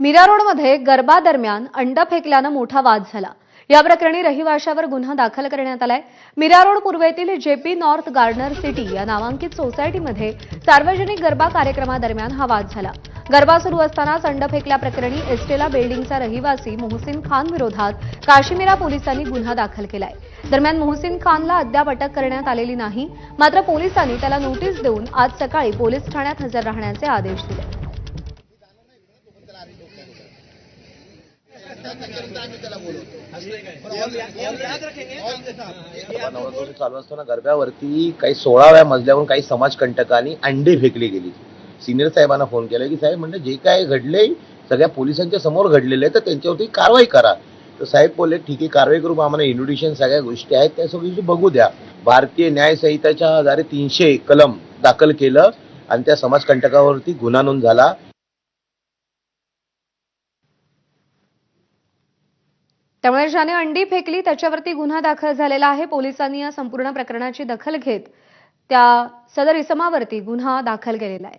मीरा रोडमध्ये गरबा दरम्यान अंड फेकल्यानं मोठा वाद झाला. या प्रकरणी रहिवाशावर गुन्हा दाखल करण्यात आलाय. मीरा रोड पूर्वेतील जेपी नॉर्थ गार्डनर सिटी या नामांकित सोसायटीमध्ये सार्वजनिक गरबा कार्यक्रमादरम्यान हा वाद झाला. गरबा सुरू असतानाच अंड फेकल्याप्रकरणी एस्टेला बिल्डिंगचा रहिवासी मोहसिन खान विरोधात काश्मीरा पोलिसांनी गुन्हा दाखल केलाय. दरम्यान मोहसिन खानला अद्याप अटक करण्यात आलेली नाही मात्र पोलिसांनी त्याला नोटीस देऊन आज सकाळी पोलीस ठाण्यात हजर राहण्याचे आदेश दिले गरबा नवरात्र चालू असताना गरब्यावरती काही सोळाव्या मजल्यावरून काही समाजकंटकांनी अंडे फेकली गेली. सिनियर साहेबांना फोन केला की साहेब म्हणजे जे काय घडले सगळ्या पोलिसांच्या समोर घडलेले आहे तर त्यांच्यावरती कारवाई करा. तर साहेब बोलले ठीक आहे कारवाई करू आम्हाला इन्व्हिटेशन सगळ्या गोष्टी आहेत त्या सगळी बघू द्या. भारतीय न्याय संहिताच्या आधारे तीनशे कलम दाखल केलं आणि त्या समाजकंटकावरती गुन्हा नोंद झाला. त्यामुळे ज्याने अंडी फेकली त्याच्यावरती गुन्हा दाखल झालेला आहे. पोलिसांनी या संपूर्ण प्रकरणाची दखल घेत त्या सदर इसमावरती गुन्हा दाखल केलेला आहे.